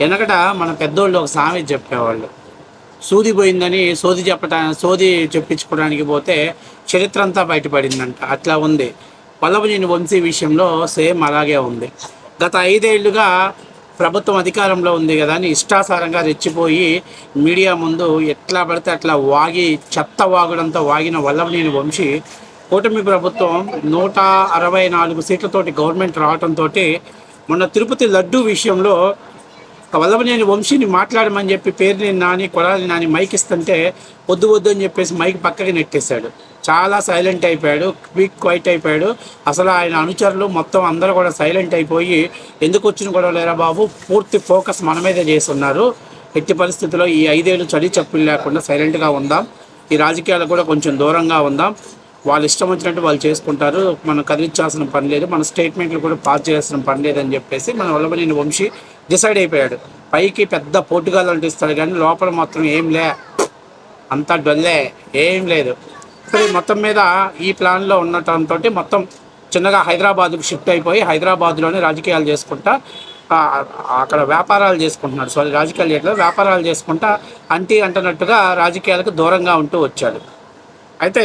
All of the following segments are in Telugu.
వెనకట మన పెద్దోళ్ళు ఒక సామె చెప్పేవాళ్ళు. సూది పోయిందని సోది చెప్పటా సోది చెప్పించుకోవడానికి పోతే చరిత్ర అంతా బయటపడిందంట. అట్లా ఉంది. పల్లవనేని వంశీ విషయంలో సేమ్ అలాగే ఉంది. గత ఐదేళ్ళుగా ప్రభుత్వం అధికారంలో ఉంది కదా అని ఇష్టాసారంగా రెచ్చిపోయి మీడియా ముందు ఎట్లా పడితే అట్లా వాగి చెత్త వాగడంతో వాగిన వల్లభనేని వంశీ కూటమి ప్రభుత్వం నూట అరవై నాలుగు సీట్లతోటి గవర్నమెంట్ రావడంతో మొన్న తిరుపతి లడ్డు విషయంలో వల్లభనేని వంశీని మాట్లాడమని చెప్పి పేరుని నాని కొడాలి నాని మైక్ ఇస్తుంటే వద్దు వద్దు అని చెప్పేసి మైక్ పక్కకి నెట్టేశాడు. చాలా సైలెంట్ అయిపోయాడు క్విక్ క్వైట్ అయిపోయాడు. అసలు ఆయన అనుచరులు మొత్తం అందరూ కూడా సైలెంట్ అయిపోయి ఎందుకు వచ్చిన గొడవ లేరా బాబు? పూర్తి ఫోకస్ మన మీదే చేస్తున్నారు. ఎట్టి పరిస్థితుల్లో ఈ ఐదేళ్ళు చలి చప్పులు లేకుండా సైలెంట్గా ఉందాం. ఈ రాజకీయాలకు కూడా కొంచెం దూరంగా ఉందాం. వాళ్ళు ఇష్టం వచ్చినట్టు వాళ్ళు చేసుకుంటారు. మనం కదిలించాల్సిన పని లేదు. మన స్టేట్మెంట్లు కూడా పాస్ చేయాల్సిన పని లేదని చెప్పేసి మన వల్లభనేని వంశీ డిసైడ్ అయిపోయాడు. పైకి పెద్ద పోటుగాలు అంటిస్తాడు కానీ లోపల మాత్రం ఏం లే. అంతా డొల్లే ఏం లేదు. సరే మొత్తం మీద ఈ ప్లాన్లో ఉండటంతో మొత్తం చిన్నగా హైదరాబాద్కు షిఫ్ట్ అయిపోయి హైదరాబాద్లోనే రాజకీయాలు చేసుకుంటా అక్కడ వ్యాపారాలు చేసుకుంటున్నాడు. సారీ రాజకీయాలు చేయట్లేదు. వ్యాపారాలు చేసుకుంటా అంటీ అంటున్నట్టుగా రాజకీయాలకు దూరంగా ఉంటూ వచ్చాడు. అయితే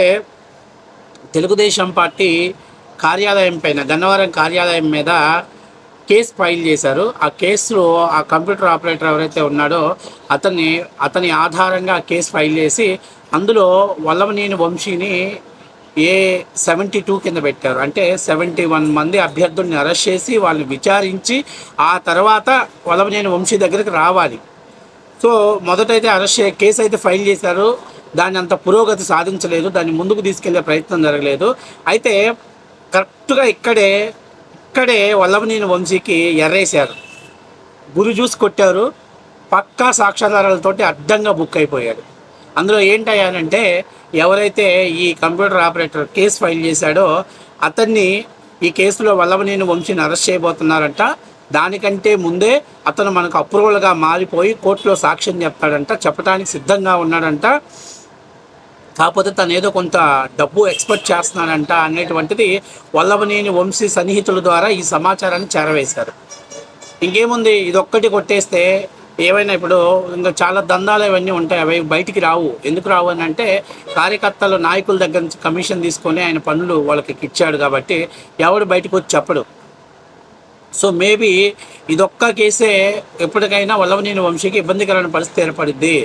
తెలుగుదేశం పార్టీ కార్యాలయం పైన గన్నవరం కార్యాలయం మీద కేసు ఫైల్ చేశారు. ఆ కేసులో ఆ కంప్యూటర్ ఆపరేటర్ ఎవరైతే ఉన్నాడో అతన్ని అతని ఆధారంగా ఆ కేసు ఫైల్ చేసి అందులో వల్లవనేని వంశీని ఏ సెవెంటీ టూ కింద పెట్టారు. అంటే సెవెంటీ వన్ మంది అభ్యర్థుల్ని అరెస్ట్ చేసి వాళ్ళని విచారించి ఆ తర్వాత వల్లవనేని వంశీ దగ్గరికి రావాలి. సో మొదటైతే అరెస్ట్ కేసు అయితే ఫైల్ చేశారు. దాన్ని అంత పురోగతి సాధించలేదు దాన్ని ముందుకు తీసుకెళ్ళే ప్రయత్నం జరగలేదు. అయితే కరెక్ట్గా ఇక్కడే ఇక్కడే వల్లభనేని వంశీకి ఎర్రేశారు. గురి చూసి కొట్టారు. పక్కా సాక్ష్యాధారాలతోటి అడ్డంగా బుక్ అయిపోయాడు. అందులో ఏంటయ్యానంటే ఎవరైతే ఈ కంప్యూటర్ ఆపరేటర్ కేసు ఫైల్ చేశాడో అతన్ని ఈ కేసులో వల్లభనేని వంశీని అరెస్ట్ చేయబోతున్నారంట. దానికంటే ముందే అతను మనకు అప్రూవల్గా మారిపోయి కోర్టులో సాక్ష్యం చెప్తాడంట చెప్పడానికి సిద్ధంగా ఉన్నాడంట. కాకపోతే తను ఏదో కొంత డబ్బు ఎక్స్పెక్ట్ చేస్తున్నాడంట అనేటువంటిది వల్లభనేని వంశీ సన్నిహితుల ద్వారా ఈ సమాచారాన్ని చేరవేశారు. ఇంకేముంది? ఇదొక్కటి కొట్టేస్తే ఏవైనా ఇప్పుడు ఇంకా చాలా దందాలు ఇవన్నీ ఉంటాయి. అవి బయటికి రావు. ఎందుకు రావు అని అంటే కార్యకర్తలు నాయకుల దగ్గర నుంచి కమిషన్ తీసుకొని ఆయన పనులు వాళ్ళకి ఇచ్చాడు కాబట్టి ఎవడు బయటకు వచ్చి చెప్పడు. సో మేబీ ఇదొక్క కేసే ఎప్పటికైనా వల్లభనేని వంశీకి ఇబ్బందికరమైన పరిస్థితి ఏర్పడింది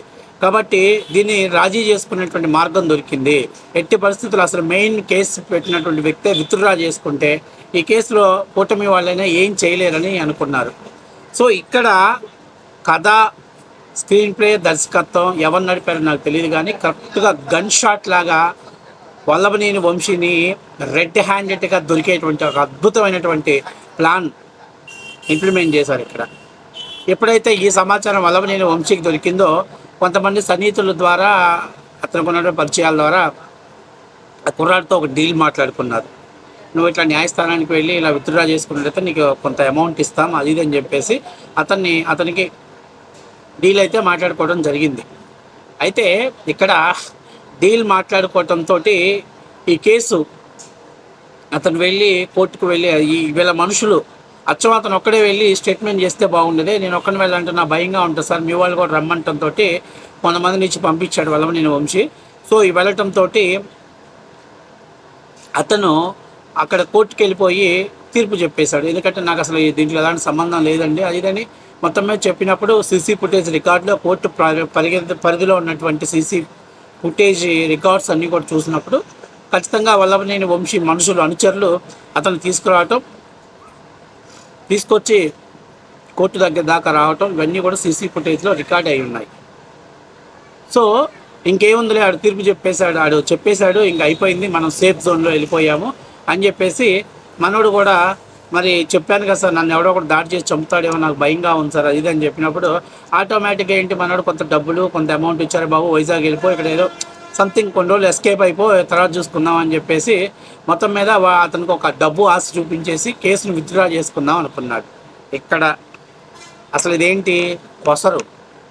కాబట్టి దీన్ని రాజీ చేసుకునేటువంటి మార్గం దొరికింది. ఎట్టి పరిస్థితులు అసలు మెయిన్ కేసు పెట్టినటువంటి వ్యక్తే విత్డ్రా చేసుకుంటే ఈ కేసులో కూటమి వాళ్ళైనా ఏం చేయలేరని అనుకున్నారు. సో ఇక్కడ కథ స్క్రీన్ ప్లే దర్శకత్వం ఎవరు నడిపారో నాకు తెలియదు కానీ కరెక్ట్గా గన్ షాట్ లాగా వల్లభనేని వంశీని రెడ్ హ్యాండెడ్గా దొరికేటువంటి ఒక అద్భుతమైనటువంటి ప్లాన్ ఇంప్లిమెంట్ చేశారు ఇక్కడ. ఎప్పుడైతే ఈ సమాచారం వల్లభనేని వంశీకి దొరికిందో కొంతమంది సన్నిహితుల ద్వారా అతనికి ఉన్న పరిచయాల ద్వారా ఆ కుర్రాడితో ఒక డీల్ మాట్లాడుకున్నారు. నువ్వు ఇట్లా న్యాయస్థానానికి వెళ్ళి ఇలా విత్డ్రా చేసుకున్నట్లయితే నీకు కొంత అమౌంట్ ఇస్తాం అది ఇది అని చెప్పేసి అతన్ని అతనికి డీల్ అయితే మాట్లాడుకోవడం జరిగింది. అయితే ఇక్కడ డీల్ మాట్లాడుకోవటంతో ఈ కేసు అతను వెళ్ళి కోర్టుకు వెళ్ళి ఈ వీళ్ళ మనుషులు అచ్చం అతను ఒక్కడే వెళ్ళి స్టేట్మెంట్ చేస్తే బాగుండేది. నేను ఒక్కడిని వెళ్ళాలంటే నా భయంగా ఉంటుంది సార్. మీ వాళ్ళు కూడా రమ్మంటంతో కొంతమంది నుంచి పంపించాడు వల్ల నేను వంశీ. సో ఈ వెళ్ళటంతో అతను అక్కడ కోర్టుకి వెళ్ళిపోయి తీర్పు చెప్పేశాడు. ఎందుకంటే నాకు అసలు దీంట్లో ఎలాంటి సంబంధం లేదండి. అది మొత్తం మీద చెప్పినప్పుడు సీసీ ఫుటేజ్ రికార్డులో కోర్టు పరిగె పరిధిలో ఉన్నటువంటి సీసీ ఫుటేజ్ రికార్డ్స్ అన్నీ కూడా చూసినప్పుడు ఖచ్చితంగా వల్లభనేని వంశీ మనుషులు అనుచరులు అతను తీసుకురావటం తీసుకొచ్చి కోర్టు దగ్గర దాకా రావటం ఇవన్నీ కూడా సీసీ ఫుటేజ్లో రికార్డ్ అయి ఉన్నాయి. సో ఇంకేముందిలే ఆడు తీర్పు చెప్పేశాడు ఆడు చెప్పేశాడు ఇంక అయిపోయింది మనం సేఫ్ జోన్లో వెళ్ళిపోయాము అని చెప్పేసి మనోడు కూడా మరి చెప్పాను కదా సార్ నన్ను ఎవడో ఒకటి దాడి చేసి చంపుతాడేమో నాకు భయంగా ఉంది సార్ అది ఇది అని చెప్పినప్పుడు ఆటోమేటిక్గా ఏంటి మనోడు కొంత డబ్బులు కొంత అమౌంట్ ఇచ్చారు బాబు వైజాగ్ వెళ్ళిపోయి ఇక్కడ ఏదో సంథింగ్ కొన్ని రోజులు ఎస్కేప్ అయిపో తర్వాత చూసుకుందాం అని చెప్పేసి మొత్తం మీద అతనికి ఒక డబ్బు ఆశ చూపించేసి కేసును విత్డ్రా చేసుకుందాం అనుకున్నాడు. ఇక్కడ అసలు ఇదేంటి? కొసరు.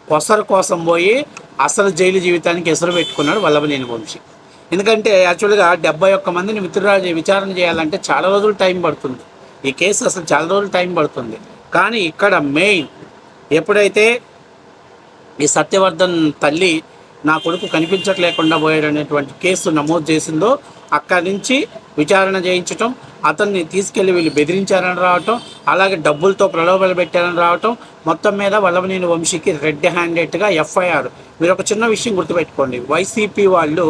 కొసరు కోసం పోయి అసలు జైలు జీవితానికి ఎసరు పెట్టుకున్నాడు వల్లభనేని వంశీ. ఎందుకంటే యాక్చువల్గా డెబ్బై ఒక్క మందిని విత్డ్రా చే- విచారణ చేయాలంటే చాలా రోజులు టైం పడుతుంది. ఈ కేసు అసలు చాలా రోజులు టైం పడుతుంది. కానీ ఇక్కడ మెయిన్ ఎప్పుడైతే ఈ సత్యవర్ధన్ తల్లి నా కొడుకు కనిపించట్లేకుండా పోయాడనేటువంటి కేసు నమోదు చేసిందో అక్కడి నుంచి విచారణ చేయించటం అతన్ని తీసుకెళ్ళి వీళ్ళు బెదిరించారని రావటం అలాగే డబ్బులతో ప్రలోభాలు పెట్టారని రావటం మొత్తం మీద వల్లభనేని వంశీకి రెడ్ హ్యాండెడ్గా ఎఫ్ఐఆర్. మీరు ఒక చిన్న విషయం గుర్తుపెట్టుకోండి. వైసీపీ వాళ్ళు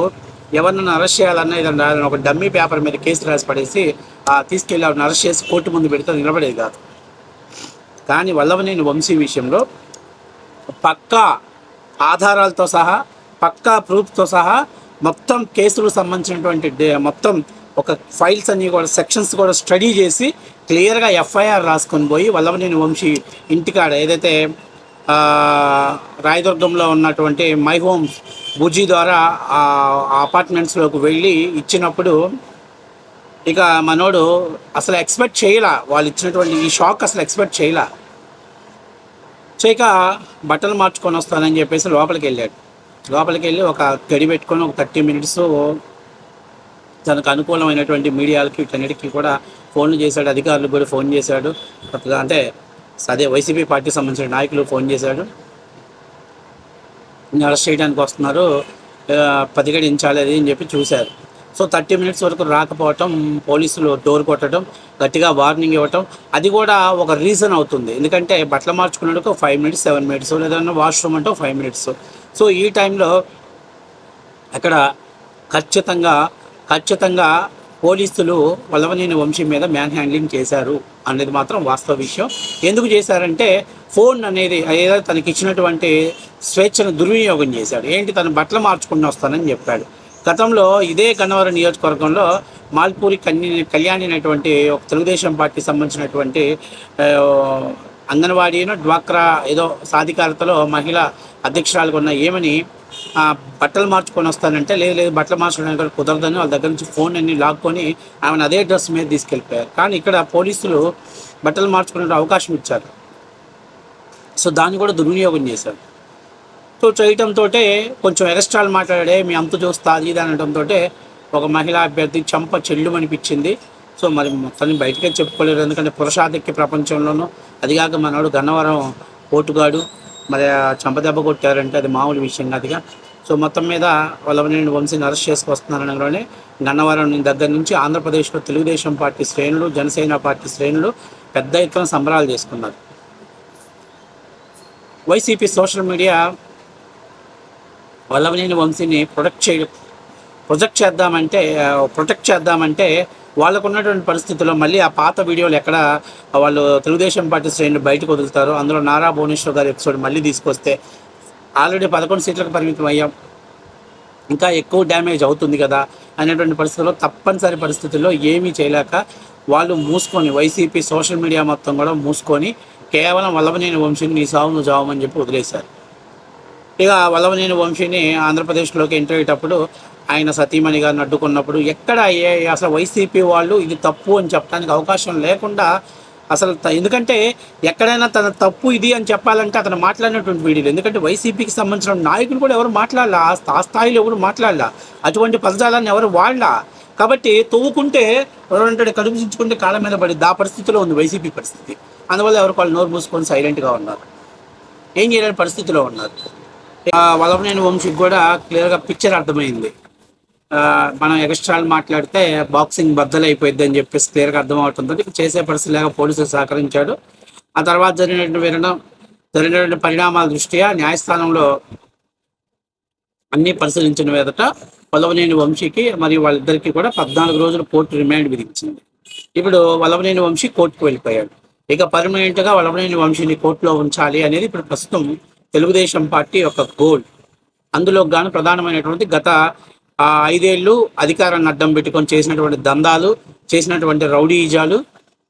ఎవరినైనా అరెస్ట్ చేయాలన్నా ఏదైనా ఒక డమ్మీ పేపర్ మీద కేసు రాసి పడేసి తీసుకెళ్ళి ఆవిడని అరెస్ట్ చేసి కోర్టు ముందు పెడితే నిలబడేది కాదు. కానీ వల్లభనేని వంశీ విషయంలో పక్కా ఆధారాలతో సహా పక్కా ప్రూఫ్తో సహా మొత్తం కేసులకు సంబంధించినటువంటి డే- మొత్తం ఒక ఫైల్స్ అన్ని కూడా సెక్షన్స్ కూడా స్టడీ చేసి క్లియర్గా ఎఫ్ఐఆర్ రాసుకొని పోయి వల్లభనేని వంశీ ఇంటికాడ ఏదైతే రాయదుర్గంలో ఉన్నటువంటి మై హోమ్ బుజీ ద్వారా ఆ అపార్ట్మెంట్స్లోకి వెళ్ళి ఇచ్చినప్పుడు ఇక మనోడు అసలు ఎక్స్పెక్ట్ చేయలా వాళ్ళు ఇచ్చినటువంటి ఈ షాక్ అసలు ఎక్స్పెక్ట్ చేయలా. చేయక బట్టలు మార్చుకొని వస్తానని చెప్పేసి లోపలికి వెళ్ళాడు. లోపలికి వెళ్ళి ఒక గడి పెట్టుకొని ఒక థర్టీ మినిట్స్ తనకు అనుకూలమైనటువంటి మీడియాలకి వీటన్నిటికీ కూడా ఫోన్లు చేశాడు అధికారులు కూడా ఫోన్ చేశాడు. కొత్తగా అంటే అదే వైసీపీ పార్టీకి సంబంధించిన నాయకులు ఫోన్ చేశాడు. అరెస్ట్ చేయడానికి వస్తున్నారు. ఆ, పదిగడించాలి అది అని చెప్పి చూశారు. సో థర్టీ మినిట్స్ వరకు రాకపోవటం పోలీసులు డోర్ కొట్టడం గట్టిగా వార్నింగ్ ఇవ్వటం అది కూడా ఒక రీజన్ అవుతుంది. ఎందుకంటే బట్టలు మార్చుకునేందుకు ఫైవ్ మినిట్స్ సెవెన్ మినిట్స్ లేదన్నా వాష్రూమ్ అంటే ఫైవ్ మినిట్స్. సో ఈ టైంలో అక్కడ ఖచ్చితంగా ఖచ్చితంగా పోలీసులు వల్లవనేని వంశీ మీద మ్యాన్ హ్యాండ్లింగ్ చేశారు అనేది మాత్రం వాస్తవ విషయం. ఎందుకు చేశారంటే ఫోన్ అనేది ఏదో తనకి ఇచ్చినటువంటి స్వేచ్ఛను దుర్వినియోగం చేశాడు. ఏంటి తను బట్టలు మార్చుకుని వస్తానని చెప్పాడు. గతంలో ఇదే గన్నవరం నియోజకవర్గంలో మాల్పూరి కన్య కళ్యాణి అనేటువంటి ఒక తెలుగుదేశం పార్టీకి సంబంధించినటువంటి అంగన్వాడీను డ్వాక్రా ఏదో సాధికారతలో మహిళ అధ్యక్షురాలుగా ఉన్న ఏమని బట్టలు మార్చుకొని వస్తానంటే లేదు లేదు బట్టలు మార్చుకోవడానికి కుదరదని వాళ్ళ దగ్గర నుంచి ఫోన్ అన్ని లాక్కొని ఆమెను అదే డ్రెస్ మీద తీసుకెళ్ళిపోయారు. కానీ ఇక్కడ పోలీసులు బట్టలు మార్చుకునే అవకాశం ఇచ్చారు. సో దాన్ని కూడా దుర్వినియోగం చేశారు. సో చేయటంతో కొంచెం ఎగస్ట్రాలు మాట్లాడే మీ అంత చూస్తా అది ఇది అనడంతో ఒక మహిళా అభ్యర్థి చంప చెల్లు అనిపించింది సో మరి మొత్తాన్ని బయటకే చెప్పుకోలేరు. ఎందుకంటే పురుషాధిక్య ప్రపంచంలోనూ అదిగాక మనోడు గన్నవరం ఓటుగాడు మరి ఆ చంప దెబ్బ కొట్టారంటే అది మామూలు విషయం కాదుగా సో మొత్తం మీద వల్లభనేని వంశీని అరెస్ట్ చేసుకొస్తున్నారనగానే గన్నవరం దగ్గర నుంచి ఆంధ్రప్రదేశ్లో తెలుగుదేశం పార్టీ శ్రేణులు జనసేన పార్టీ శ్రేణులు పెద్ద ఎత్తున సంబరాలు చేసుకున్నారు. వైసీపీ సోషల్ మీడియా వల్లభనేని వంశీని ప్రొటెక్ట్ చేయడం ప్రొజెక్ట్ చేద్దామంటే ప్రొటెక్ట్ చేద్దామంటే వాళ్ళకు ఉన్నటువంటి పరిస్థితుల్లో మళ్ళీ ఆ పాత వీడియోలు ఎక్కడ వాళ్ళు తెలుగుదేశం పార్టీ శ్రేణులు బయటకు వదులుతారు అందులో నారా భువనేశ్వర్ గారి ఎపిసోడ్ మళ్ళీ తీసుకొస్తే ఆల్రెడీ పదకొండు సీట్లకు పరిమితం అయ్యాం. ఇంకా ఎక్కువ డ్యామేజ్ అవుతుంది కదా అనేటువంటి పరిస్థితుల్లో తప్పనిసరి పరిస్థితుల్లో ఏమీ చేయలేక వాళ్ళు మూసుకొని వైసీపీ సోషల్ మీడియా మొత్తం కూడా మూసుకొని కేవలం వల్లభనేని వంశీని నీ సావు నువ్వు జావమని చెప్పి వదిలేశారు. ఇక వల్లవనేని వంశీని ఆంధ్రప్రదేశ్లోకి ఎంటర్ అయ్యేటప్పుడు ఆయన సతీమణి గారిని అడ్డుకున్నప్పుడు ఎక్కడ ఏ అసలు వైసీపీ వాళ్ళు ఇది తప్పు అని చెప్పడానికి అవకాశం లేకుండా అసలు త- ఎందుకంటే ఎక్కడైనా తన తప్పు ఇది అని చెప్పాలంటే అతను మాట్లాడినటువంటి వీడియోలు. ఎందుకంటే వైసీపీకి సంబంధించిన నాయకులు కూడా ఎవరు మాట్లాడలా? ఆ స్థాయిలో ఎవరు మాట్లాడలా? అటువంటి పదజాలాన్ని ఎవరు వాడలా? కాబట్టి తవ్వుకుంటే ఎవరంటే కనిపించుకుంటే కాళ్ళ మీద పడి ఆ పరిస్థితిలో ఉంది వైసీపీ పరిస్థితి. అందువల్ల ఎవరు వాళ్ళు నోరు మూసుకొని సైలెంట్గా ఉన్నారు. ఏం చేయలేని పరిస్థితిలో ఉన్నారు. ఆ, వంశీకి కూడా క్లియర్గా పిక్చర్ అర్థమైంది. ఆ, మనం ఎక్స్ట్రాలు మాట్లాడితే బాక్సింగ్ బద్దలైపోయింది అని చెప్పేసి క్లియర్గా అర్థమవుతుంది. చేసే పరిస్థితి లేక పోలీసులు సహకరించాడు. ఆ తర్వాత జరిగినటువంటి వినడం జరిగినటువంటి పరిణామాల దృష్ట్యా న్యాయస్థానంలో అన్ని పరిశీలించిన మీదట వలవనేని వంశీకి మరియు వాళ్ళిద్దరికీ కూడా పద్నాలుగు రోజులు కోర్టు రిమాండ్ విధించింది. ఇప్పుడు వలవనేని వంశీ కోర్టుకు వెళ్ళిపోయాడు. ఇక పర్మనెంట్గా గా వంశీని కోర్టులో ఉంచాలి అనేది ఇప్పుడు ప్రస్తుతం తెలుగుదేశం పార్టీ యొక్క గోల్. అందులో గాను ప్రధానమైనటువంటి గత ఐదేళ్ళు ఐదేళ్ళు అధికారాన్ని అడ్డం పెట్టుకొని చేసినటువంటి దందాలు చేసినటువంటి రౌడీజాలు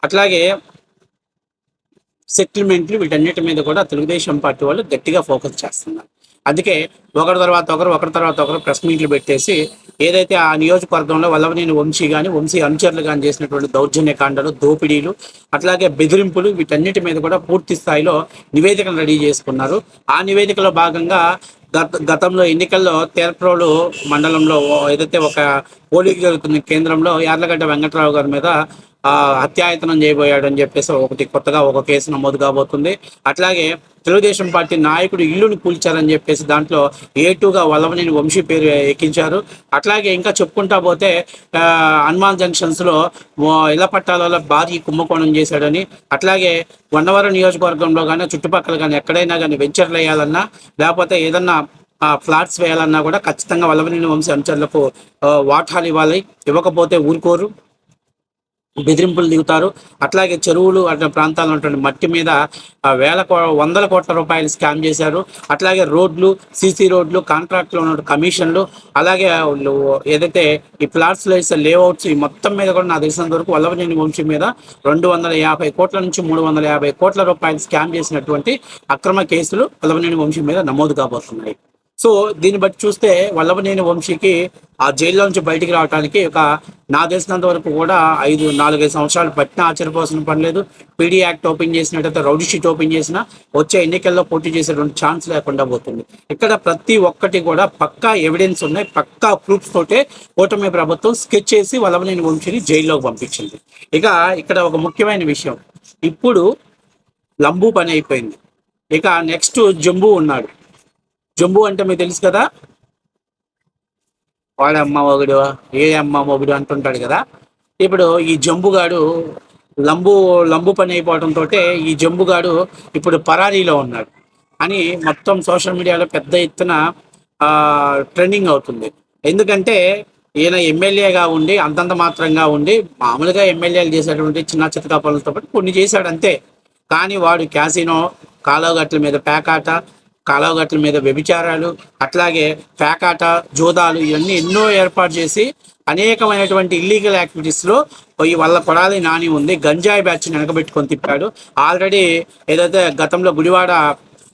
అట్లాగే సెటిల్మెంట్లు వీటన్నిటి మీద కూడా తెలుగుదేశం పార్టీ వాళ్ళు గట్టిగా ఫోకస్ చేస్తున్నారు. అందుకే ఒకరి తర్వాత ఒకరు ఒకరి తర్వాత ఒకరు ప్రెస్ మీట్లు పెట్టేసి ఏదైతే ఆ నియోజకవర్గంలో వల్లవనేని వంశీ కానీ వంశీ అనుచరులు కానీ చేసినటువంటి దౌర్జన్యకాండలు దోపిడీలు అట్లాగే బెదిరింపులు వీటన్నిటి మీద కూడా పూర్తి స్థాయిలో నివేదికను రెడీ చేసుకున్నారు. ఆ నివేదికలో భాగంగా గత గతంలో ఎన్నికల్లో తేర్ప్రోలు మండలంలో ఏదైతే ఒక పోలింగ్ జరుగుతున్న కేంద్రంలో యార్లగడ్డ వెంకటరావు గారి మీద హత్యాయతనం చేయబోయాడు అని చెప్పేసి ఒకటి కొత్తగా ఒక కేసు నమోదు కాబోతుంది. అట్లాగే తెలుగుదేశం పార్టీ నాయకుడు ఇల్లుని కూల్చారని చెప్పేసి దాంట్లో ఏటుగా వల్లవనేని వంశీ పేరు ఎక్కించారు. అట్లాగే ఇంకా చెప్పుకుంటా పోతే హనుమాన్ జంక్షన్స్లో ఇళ్ళ పట్టాలలో భారీ కుంభకోణం చేశాడని అట్లాగే వన్నవరం నియోజకవర్గంలో కానీ చుట్టుపక్కల కానీ ఎక్కడైనా కానీ వెంచర్లు వేయాలన్నా లేకపోతే ఏదన్నా ఆ ఫ్లాట్స్ వేయాలన్నా కూడా ఖచ్చితంగా వల్లవనేని వంశీ అనుచరులకు వాటాలు ఇవ్వాలి. ఇవ్వకపోతే ఊరుకోరు. బెదిరింపులు దిగుతారు. అట్లాగే చెరువులు అట్లా ప్రాంతాల్లో ఉన్నటువంటి మట్టి మీద వేల కో వందల కోట్ల రూపాయలు స్కామ్ చేశారు. అట్లాగే రోడ్లు సీసీ రోడ్లు కాంట్రాక్ట్లో ఉన్న కమిషన్లు అలాగే ఏదైతే ఈ ప్లాట్స్ వేసే లేఅవుట్స్ ఈ మొత్తం మీద కూడా నాకు తెలిసినంత వరకు వల్లభనేని వంశీ మీద రెండు వందల యాభై కోట్ల నుంచి మూడు వందల యాభై కోట్ల రూపాయలు స్కామ్ చేసినటువంటి అక్రమ కేసులు వల్లభనేని వంశీ మీద నమోదు కాబోతున్నాయి. సో దీన్ని బట్టి చూస్తే వల్లభనేని వంశీకి ఆ జైల్లో నుంచి బయటికి రావడానికి ఒక నా తెలిసినంత వరకు కూడా ఐదు నాలుగైదు సంవత్సరాలు పట్టిన ఆశ్చర్యపోవాల్సిన పని లేదు. పీడీ యాక్ట్ ఓపెన్ చేసినట్టయితే రౌడీ షీట్ ఓపెన్ చేసినా వచ్చే ఎన్నికల్లో పోటీ చేసేటువంటి ఛాన్స్ లేకుండా పోతుంది. ఇక్కడ ప్రతి ఒక్కటి కూడా పక్కా ఎవిడెన్స్ ఉన్నాయి. పక్కా ప్రూఫ్స్ తోటే కూటమి ప్రభుత్వం స్కెచ్ చేసి వల్లభనేని వంశీని జైల్లోకి పంపించింది. ఇక ఇక్కడ ఒక ముఖ్యమైన విషయం. ఇప్పుడు లంబూ పని అయిపోయింది. ఇక నెక్స్ట్ జంబూ ఉన్నాడు. జంబు అంటే మీకు తెలుసు కదా? వాడమ్మ ఒకడు ఏ అమ్మ ఒకడు అంటుంటాడు కదా? ఇప్పుడు ఈ జంబుగాడు లంబు లంబు పని అయిపోవడంతో ఈ జంబుగాడు ఇప్పుడు పరారీలో ఉన్నాడు అని మొత్తం సోషల్ మీడియాలో పెద్ద ఎత్తున ట్రెండింగ్ అవుతుంది. ఎందుకంటే ఈయన ఎమ్మెల్యేగా ఉండి అంతంత మాత్రంగా ఉండి మామూలుగా ఎమ్మెల్యేలు చేసేటువంటి చిన్న చితకా పనులతో పాటు కొన్ని చేశాడు అంతే కానీ వాడు క్యాసినో కాలోగట్ల మీద పేకాట కాలవగట్ల మీద వ్యభిచారాలు అట్లాగే పేకాట జోదాలు ఇవన్నీ ఎన్నో ఏర్పాటు చేసి అనేకమైనటువంటి ఇల్లీగల్ యాక్టివిటీస్లో ఈ వల్ల కొడాలి నాని ఉంది. గంజాయి బ్యాచ్ వెనకబెట్టుకొని తిప్పాడు. ఆల్రెడీ ఏదైతే గతంలో గుడివాడ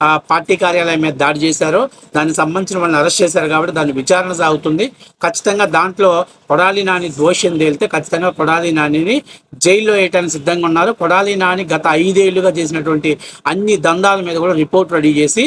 ఆ పార్టీ కార్యాలయం మీద దాడి చేశారో దానికి సంబంధించిన వాళ్ళని అరెస్ట్ చేశారు కాబట్టి దాని విచారణ సాగుతుంది. ఖచ్చితంగా దాంట్లో కొడాలి నాని దోషం తేలితే ఖచ్చితంగా కొడాలి నానిని జైల్లో వేయటానికి సిద్ధంగా ఉన్నారు. కొడాలి నాని గత ఐదేళ్ళుగా చేసినటువంటి అన్ని దందాల మీద కూడా రిపోర్ట్ రెడీ చేసి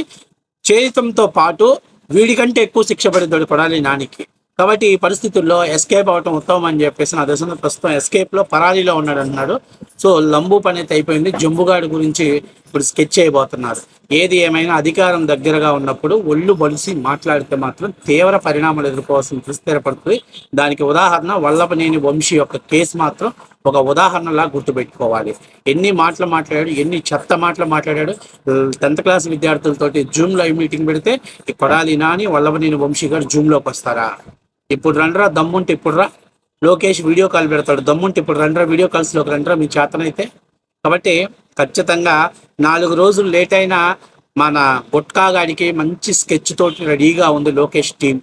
చేయటంతో పాటు వీడికంటే ఎక్కువ శిక్ష పడుతుంది కొడాలి నానికి. కాబట్టి ఈ పరిస్థితుల్లో ఎస్కేప్ అవటం ఉత్తమం అని చెప్పేసి నా దశలో ప్రస్తుతం ఎస్కేప్లో పరారీలో ఉన్నాడు అన్నాడు సో లంబు పని అయితే అయిపోయింది. జంబుగాడి గురించి ఇప్పుడు స్కెచ్ చేయబోతున్నారు. ఏది ఏమైనా అధికారం దగ్గరగా ఉన్నప్పుడు ఒళ్ళు బలిసి మాట్లాడితే మాత్రం తీవ్ర పరిణామాలు ఎదుర్కోవాల్సిన స్థిరపడుతుంది దానికి ఉదాహరణ వల్లపనేని వంశీ యొక్క కేసు మాత్రం ఒక ఉదాహరణలా గుర్తుపెట్టుకోవాలి. ఎన్ని మాటలు మాట్లాడాడు ఎన్ని చెత్త మాటలు మాట్లాడాడు టెన్త్ క్లాస్ విద్యార్థులతోటి జూమ్ లైవ్ మీటింగ్ పెడితే కొడాలి నాని వల్లవనేని వంశీ గారు జూమ్లోకి వస్తారా? ఇప్పుడు రండ్రా దమ్ముంటే ఇప్పుడు రా. లోకేష్ వీడియో కాల్ పెడతాడు దమ్ముంటే ఇప్పుడు రండ్రా వీడియో కాల్స్లోకి రండ్రా మీ చేతనైతే. కాబట్టి ఖచ్చితంగా నాలుగు రోజులు లేట్ అయినా మన బొట్కాగాడికి మంచి స్కెచ్ తోటి రెడీగా ఉంది లోకేష్ టీం